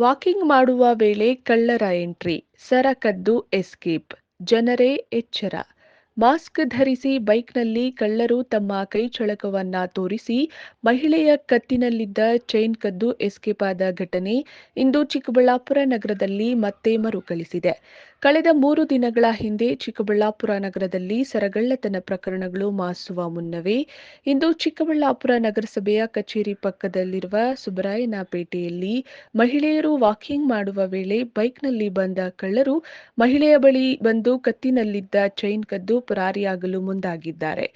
Walking ಮಾಡುವ ವೇಳೆ ಕಳ್ಳರ ಎಂಟ್ರಿ ಸರಕದ್ದು ಎಸ್ಕೇಪ್ ಜನರೇ ಎಚ್ಚರ. ಮಾಸ್ಕ್ ಧರಿಸಿ ಬೈಕ್ನಲ್ಲಿ ಕಳ್ಳರು ತಮ್ಮ ಕೈಚಳಕವನ್ನ ತೋರಿಸಿ, ಮಹಿಳೆಯ ಕತ್ತಿನಲ್ಲಿದ್ದ ಚೈನ್ ಕದ್ದು ಎಸ್ಕೇಪ್ ಆದ ಘಟನೆ ಇಂದು ಚಿಕ್ಕಬಳ್ಳಾಪುರ ನಗರದಲ್ಲಿ ಮತ್ತೆ ಮರುಕಳಿಸಿದೆ. ಕಳೆದ ಮೂರು ದಿನಗಳ ಹಿಂದೆ ಚಿಕ್ಕಬಳ್ಳಾಪುರ ನಗರದಲ್ಲಿ ಸರಗಳ್ಳತನ ಪ್ರಕರಣಗಳು ಮಾಸುವ ಮುನ್ನವೇ ಇಂದು ಚಿಕ್ಕಬಳ್ಳಾಪುರ ನಗರಸಭೆಯ ಕಚೇರಿ ಪಕ್ಕದಲ್ಲಿರುವ ಸುಬ್ಬರಾಯನಪೇಟೆಯಲ್ಲಿ ಮಹಿಳೆಯರು ವಾಕಿಂಗ್ ಮಾಡುವ ವೇಳೆ ಬೈಕ್ನಲ್ಲಿ ಬಂದ ಕಳ್ಳರು ಮಹಿಳೆಯ ಬಳಿ ಬಂದು ಕತ್ತಿನಲ್ಲಿದ್ದ ಚೈನ್ ಕದ್ದು ಪರಾರಿಯಾಗಲು ಮುಂದಾಗಿದ್ದಾರೆ.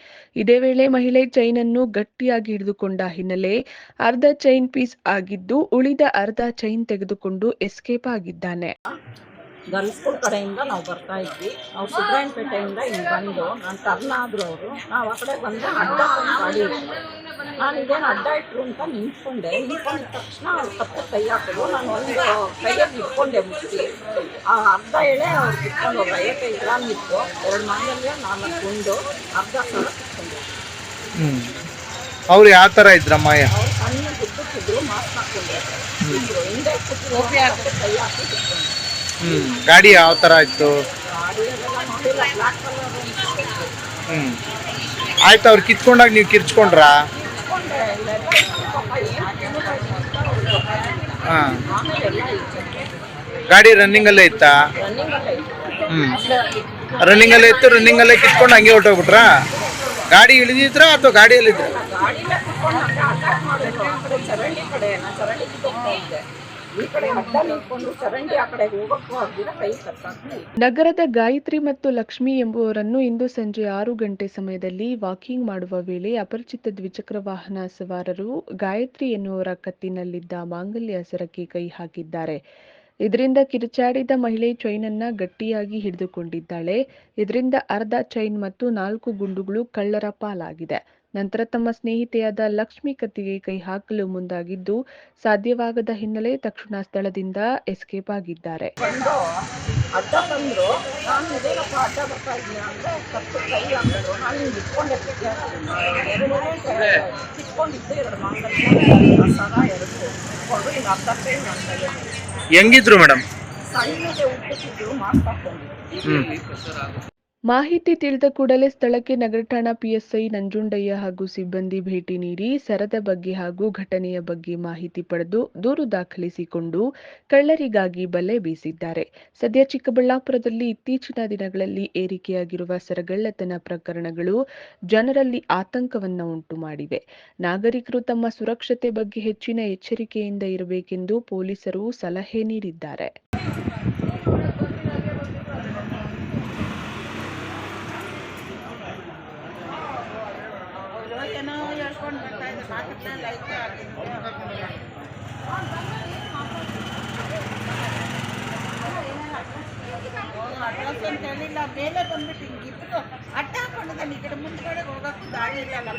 ಇದೇ ವೇಳೆ ಮಹಿಳೆ ಚೈನ್ ಅನ್ನು ಗಟ್ಟಿಯಾಗಿ ಹಿಡಿದುಕೊಂಡ ಹಿನ್ನೆಲೆ ಅರ್ಧ ಚೈನ್ ಪೀಸ್ ಆಗಿದ್ದು ಉಳಿದ ಅರ್ಧ ಚೈನ್ ತೆಗೆದುಕೊಂಡು ಎಸ್ಕೇಪ್ ಆಗಿದ್ದಾನೆ. ಗರ್ಲ್ಸ್ ಕಡೆಯಿಂದ ನಾವು ಬರ್ತಾ ಇದ್ವಿ. ನಾವು ಸುಬ್ರಾಯಣಪೇಟೆಯಿಂದ ಹಿಂಗೆ ಬಂದು, ನಾನು ಟರ್ನ್ ಅವರು ನಾವು ಆ ಕಡೆ ಬಂದು ಅಡ್ಡ ಗಾಡಿ ನಾನು ಇದೇನು ಅಡ್ಡ ಇಟ್ರು ಅಂತ ನಿಂತ್ಕೊಂಡೆ. ನಿಂತ್ಕೊಂಡ ತಕ್ಷಣ ಅವ್ರು ಕತ್ತೆ ಕೈ ಹಾಕಿದ್ರು ನಾನು ಒಂದು ಕೈಯಲ್ಲಿ ಇಟ್ಕೊಂಡೆ ಮುಚ್ಚಿ. ಆ ಅರ್ಧ ಎಳೆ ಅವ್ರು ಕಿತ್ಕೊಂಡು ಹೋಗಿ ಐವತ್ತೈದು ಗ್ರಾಮ್ ಇತ್ತು. ಎರಡು ಮಾಂಗಲ್ಯ ನಾಲ್ಕು ಗುಂಡು ಅರ್ಧ ಸಲ ಕಿತ್ಕೊಂಡು ಹ್ಮ್. ಅವ್ರು ಯಾವ ಥರ ಇದ್ರಮ್ಮ ಅವ್ರು ಸಣ್ಣ ದುಡ್ಡುತ್ತಿದ್ರು ಮಾಸ್ಕ್ ಹಾಕ್ಕೊಂಡ್ರು ಇದ್ರು ಹಿಂದೆ ಕೂತಿದ್ರು ಕೈ ಹಾಕಿ ಕಿತ್ಕೊಂಡು ಹ್ಮ್. ಗಾಡಿ ಯಾವ ಥರ ಇತ್ತು? ಗಾಡಿ ಅದೆಲ್ಲ ನೋಡಿಲ್ಲ ಬ್ಲ್ಯಾಕ್ ಕಲರ್ ಅಂತ ಹ್ಮ್. ಆಯ್ತು ಅವ್ರು ಕಿತ್ಕೊಂಡಾಗ ನೀವು ಕಿರ್ಚ್ಕೊಂಡ್ರಾ? ಹಾಂ. ಗಾಡಿ ಇತ್ತಾ ರನ್ನಿಂಗಲ್ಲೇ ಇತ್ತು? ಹ್ಮ್. ರನ್ನಿಂಗಲ್ಲೇ ಇತ್ತು ರನ್ನಿಂಗಲ್ಲೇ ಕಿತ್ಕೊಂಡು ಹಂಗೆ ಹೊಟ್ಟೋಗ್ಬಿಟ್ರಾ ಗಾಡಿ ಇಳಿದಿದ್ರ ಅಥವಾ ಗಾಡಿಯಲ್ಲಿದ್ರ? ನಗರದ ಗಾಯತ್ರಿ ಮತ್ತು ಲಕ್ಷ್ಮಿ ಎಂಬುವರನ್ನು ಇಂದು ಸಂಜೆ ಆರು ಗಂಟೆ ಸಮಯದಲ್ಲಿ ವಾಕಿಂಗ್ ಮಾಡುವ ವೇಳೆ ಅಪರಿಚಿತ ದ್ವಿಚಕ್ರ ವಾಹನ ಸವಾರರು ಗಾಯತ್ರಿ ಎನ್ನುವರ ಕತ್ತಿನಲ್ಲಿದ್ದ ಮಾಂಗಲ್ಯ ಸರಕ್ಕೆ ಕೈ ಹಾಕಿದ್ದಾರೆ. ಇದರಿಂದ ಕಿರುಚಾಡಿದ ಮಹಿಳೆ ಚೈನ್ ಅನ್ನ ಗಟ್ಟಿಯಾಗಿ ಹಿಡಿದುಕೊಂಡಿದ್ದಾಳೆ. ಇದರಿಂದ ಅರ್ಧ ಚೈನ್ ಮತ್ತು ನಾಲ್ಕು ಗುಂಡುಗಳು ಕಳ್ಳರ ಪಾಲಾಗಿದೆ. ನಂತರ ತಮ್ಮ ಸ್ನೇಹಿತೆಯಾದ ಲಕ್ಷ್ಮಿ ಕತ್ತಿಗೆ ಕೈ ಹಾಕಲು ಮುಂದಾಗಿದ್ದು ಸಾಧ್ಯವಾಗದ ಹಿನ್ನೆಲೆ ತಕ್ಷಣ ಸ್ಥಳದಿಂದ ಎಸ್ಕೇಪ್ ಆಗಿದ್ದಾರೆ. ಬಂದು ಅಡ್ಡ ಬಂದ್ರು ನಾನು ಇದೇನಪ್ಪ ಅಡ್ಡ ಬರ್ತಾ ಇದೀನಿ ಅಂದ್ರೆ ಕತ್ತು ಕೈ ಹಾಕಿದ್ರು ನಾನು ಹಿಂಗೆ ಇಟ್ಕೊಂಡೆ ಬಿದ್ದೆ ಎರಡು ಕಿತ್ಕೊಂಡಿದ್ದೆ ಎರಡು ಮಾಂಗಲ್ಯ ಸರ ಎರಡು. ಕಿತ್ಕೊಂಡು ಹಿಂಗೆ ಅರ್ಧ ಕೈ ನನ್ನ ಕೈಯಲ್ಲಿ ಹೆಂಗಿದ್ರು ಮೇಡಮ್ ಸಣ್ಣಗೆ ಹ್ಮ್. ಮಾಹಿತಿ ತಿಳಿದ ಕೂಡಲೇ ಸ್ಥಳಕ್ಕೆ ನಗರ ಠಾಣಾ ಪಿಎಸ್ಐ ನಂಜುಂಡಯ್ಯ ಹಾಗೂ ಸಿಬ್ಬಂದಿ ಭೇಟಿ ನೀಡಿ ಸರದ ಬಗ್ಗೆ ಹಾಗೂ ಘಟನೆಯ ಬಗ್ಗೆ ಮಾಹಿತಿ ಪಡೆದು ದೂರು ದಾಖಲಿಸಿಕೊಂಡು ಕಳ್ಳರಿಗಾಗಿ ಬಲೆ ಬೀಸಿದ್ದಾರೆ. ಸದ್ಯ ಚಿಕ್ಕಬಳ್ಳಾಪುರದಲ್ಲಿ ಇತ್ತೀಚಿನ ದಿನಗಳಲ್ಲಿ ಏರಿಕೆಯಾಗಿರುವ ಸರಗಳ್ಳತನ ಪ್ರಕರಣಗಳು ಜನರಲ್ಲಿ ಆತಂಕವನ್ನು ಉಂಟು ಮಾಡಿವೆ. ನಾಗರಿಕರು ತಮ್ಮ ಸುರಕ್ಷತೆ ಬಗ್ಗೆ ಹೆಚ್ಚಿನ ಎಚ್ಚರಿಕೆಯಿಂದ ಇರಬೇಕೆಂದು ಪೊಲೀಸರು ಸಲಹೆ ನೀಡಿದ್ದಾರೆ. ಹೇಳ್ಕೊಂಡು ಬರ್ತಾ ಇದ್ದೆ ಮಾತಾಡ್ತಾ ಲೈಟ್ ಅಡ್ರೆಸ್ ಅಂತ ಹೇಳಿಲ್ಲ. ಮೇಲೆ ಬಂದ್ಬಿಟ್ಟು ಹಿಂಗೆ ಇಬ್ರು ಅಡ್ಡ ಹಾಕೊಂಡಿದ್ದಾನೆ ಈ ಕಡೆ ಮುಂದ್ಗಡೆ ಇಲ್ಲ ದಾರಿ ಇಲ್ಲಲ್ಲ